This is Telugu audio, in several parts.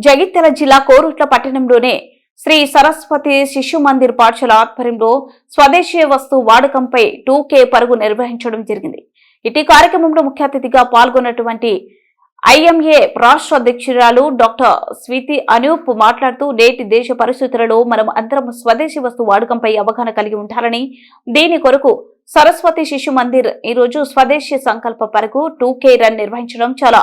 జగిత్యాల జిల్లా కోరుట్ల పట్టణంలోనే శ్రీ సరస్వతి శిశు మందిర్ పాఠశాల ఆధ్వర్యంలో స్వదేశీ వస్తు వాడకంపై టూ కే పరుగు నిర్వహించడం జరిగింది. ఇటీ కార్యక్రమంలో ముఖ్య అతిథిగా పాల్గొన్నటువంటి ఐఎంఏ రాష్ట్ర అధ్యక్షురాలు డాక్టర్ స్వీతి అనూప్ మాట్లాడుతూ నేటి దేశ పరిస్థితులలో మనం అందరం స్వదేశీ వస్తు వాడకంపై అవగాహన కలిగి ఉండాలని దీని కొరకు సరస్వతి శిశు మందిర్ ఈ రోజు స్వదేశీ సంకల్ప పరకు టూ కే రన్ నిర్వహించడం చాలా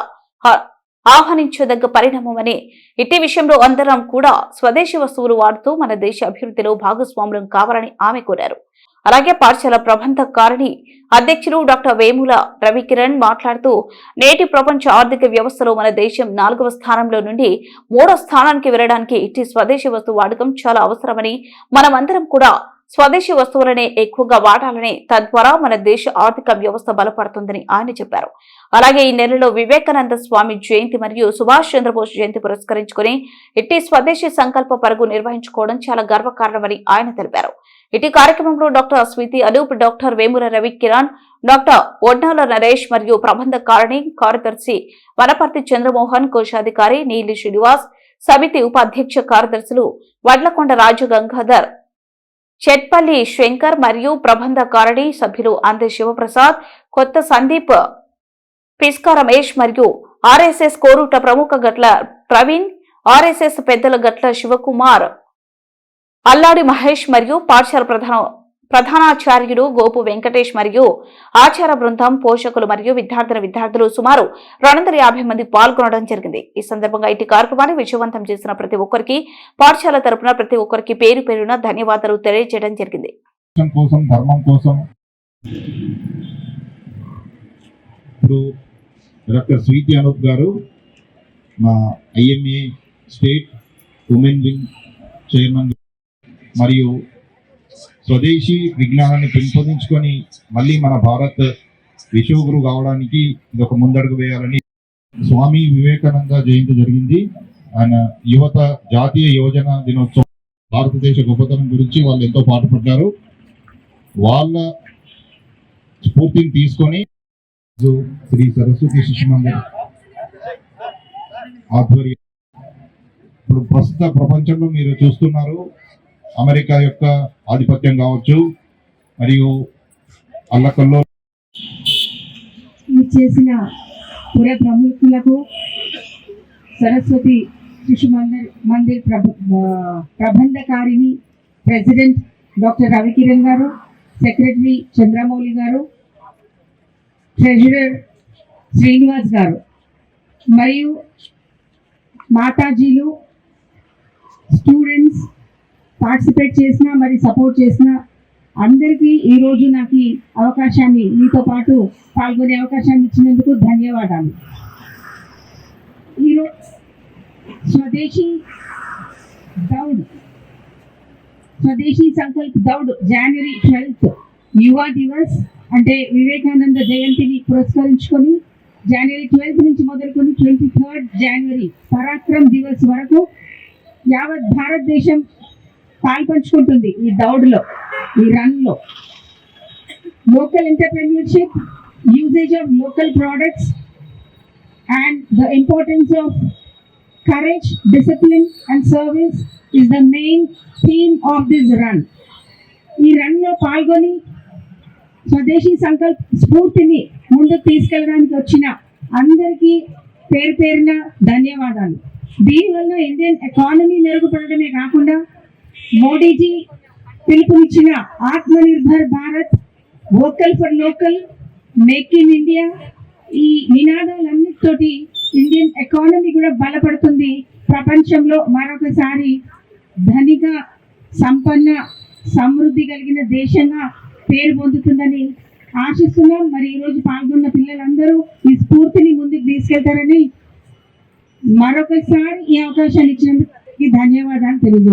ఆహ్వానించదగ్గ పరిణామమని. ఇట్టి విషయంలో అందరం కూడా స్వదేశీ వస్తువులు వాడుతూ మన దేశ అభివృద్ధిలో భాగస్వాములం కావాలని ఆమె కోరారు. అలాగే పాఠశాల ప్రబంధకారిణి అధ్యక్షులు డాక్టర్ వేముల రవికిరణ్ మాట్లాడుతూ నేటి ప్రపంచ ఆర్థిక వ్యవస్థలో మన దేశం నాలుగవ స్థానంలో నుండి మూడో స్థానానికి వెళ్ళడానికి ఇట్టి స్వదేశీ వస్తువు వాడకం చాలా అవసరమని మనమందరం కూడా స్వదేశీ వస్తువులనే ఎక్కువగా వాడాలని తద్వారా మన దేశ ఆర్థిక వ్యవస్థ బలపడుతుందని ఆయన చెప్పారు. అలాగే ఈ నెలలో వివేకానంద స్వామి జయంతి మరియు సుభాష్ చంద్రబోస్ జయంతి పురస్కరించుకుని ఇట్టి స్వదేశీ సంకల్ప పరుగు నిర్వహించుకోవడం చాలా గర్వకారణమని ఆయన తెలిపారు. ఇటీ కార్యక్రమంలో doctor Sweety Anoop doctor Vemula Ravi Kiran doctor Odnala Naresh మరియు ప్రబంధకారిణి కార్యదర్శి వనపర్తి చంద్రమోహన్ కోశాధికారి నీలి శ్రీనివాస్ సమితి ఉపాధ్యక్ష కార్యదర్శులు వడ్లకొండ రాజు గంగాధర్ చెట్పల్లి శంకర్ మరియు ప్రబంధకారిణి సభ్యులు అందే శివప్రసాద్ కొత్త సందీప్ పిస్కా రమేష్ మరియు ఆర్ఎస్ఎస్ కోరుట ప్రముఖ గట్ల ప్రవీణ్ ఆర్ఎస్ఎస్ పెద్దల గట్ల శివకుమార్ అల్లాడి మహేష్ మరియు పాఠశాల ప్రధాన ప్రధానాచార్యులు గోపు వెంకటేష్ మరియు ఆచార బృందం పోషకులు మరియు విద్యార్థుల విద్యార్థులు సుమారు రెండు వందల యాభై మంది పాల్గొనడం జరిగింది. ఈ సందర్భంగా ఇటు కార్యక్రమాన్ని విజయవంతం చేసిన ప్రతి ఒక్కరికి పాఠశాల తరపున ప్రతి ఒక్కరికి పేరు పేరున ధన్యవాదాలు తెలియజేయడం జరిగింది. డాక్టర్ స్వీతి అనూప్ గారు మా IMA state women wing chairman మరియు స్వదేశీ విజ్ఞానాన్ని పెంపొందించుకొని మళ్ళీ మన భారత్ విశ్వగురు కావడానికి ఇది ఒక ముందడుగు వేయాలని స్వామి వివేకానంద జయంతి జరిగింది. ఆయన యువత జాతీయ యువజన దినోత్సవం భారతదేశ గొప్పతనం గురించి వాళ్ళు ఎంతో పాటుపడ్డారు. వాళ్ళ స్ఫూర్తిని తీసుకొని శ్రీ సరస్వతి శిశు మందిర్ ఆధ్వర్యం. ఇప్పుడు ప్రస్తుత ప్రపంచంలో మీరు చూస్తున్నారు. అమెరికా యొక్క ఆధిపత్యం కావచ్చు మరియు అల్లకల్లో చేసిన పుర ప్రముఖులకు సరస్వతి శిశు మందిర్ మందిర్ ప్రభ ప్రబంధకారిణి president doctor Ravikiran garu secretary Chandramouli గారు ట్రెజరర్ శ్రీనివాస్ గారు. మరియు మాతాజీలు స్టూడెంట్స్ పార్టిసిపేట్ చేసిన మరి సపోర్ట్ చేసిన అందరికీ ఈరోజు నాకు అవకాశాన్ని మీతో పాటు పాల్గొనే అవకాశాన్ని ఇచ్చినందుకు ధన్యవాదాలు. ఈరోజు స్వదేశీ దౌడ్ స్వదేశీ సంకల్ప్ దౌడ్ జనవరి ట్వెల్త్ యువ దివస్ అంటే వివేకానంద జయంతిని పురస్కరించుకొని జనవరి ట్వెల్త్ నుంచి మొదలుకొని ట్వంటీ థర్డ్ జనవరి పరాక్రమ్ దివస్ వరకు యావత్ భారతదేశం పాల్పంచుకుంటుంది ఈ దౌడ్లో ఈ రన్లో. Local entrepreneurship usage of local products and the importance of courage discipline and service is the main theme of this run ఈ రన్లో పాల్గొని స్వదేశీ సంకల్ప స్ఫూర్తిని ముందుకు తీసుకెళ్ళడానికి వచ్చిన అందరికీ పేరు పేరున ధన్యవాదాలు. దీనివల్ల ఇండియన్ ఎకానమీ మెరుగుపడడమే కాకుండా Modiji పిలుపునిచ్చిన Atmanirbhar Bharat vocal for local make in India. ఈ నినాదాలన్నిటితోటి ఇండియన్ ఎకానమీ కూడా బలపడుతుంది. ప్రపంచంలో మరొకసారి ధనిక సంపన్న సమృద్ధి కలిగిన దేశంగా పేరు పొందుతుందని ఆశిస్తున్నాం. మరి ఈరోజు పాల్గొన్న పిల్లలందరూ ఈ స్ఫూర్తిని ముందుకు తీసుకెళ్తారని మరొకసారి ఈ అవకాశాన్ని ఇచ్చినందుకు ధన్యవాదాలు తెలియజేస్తున్నాను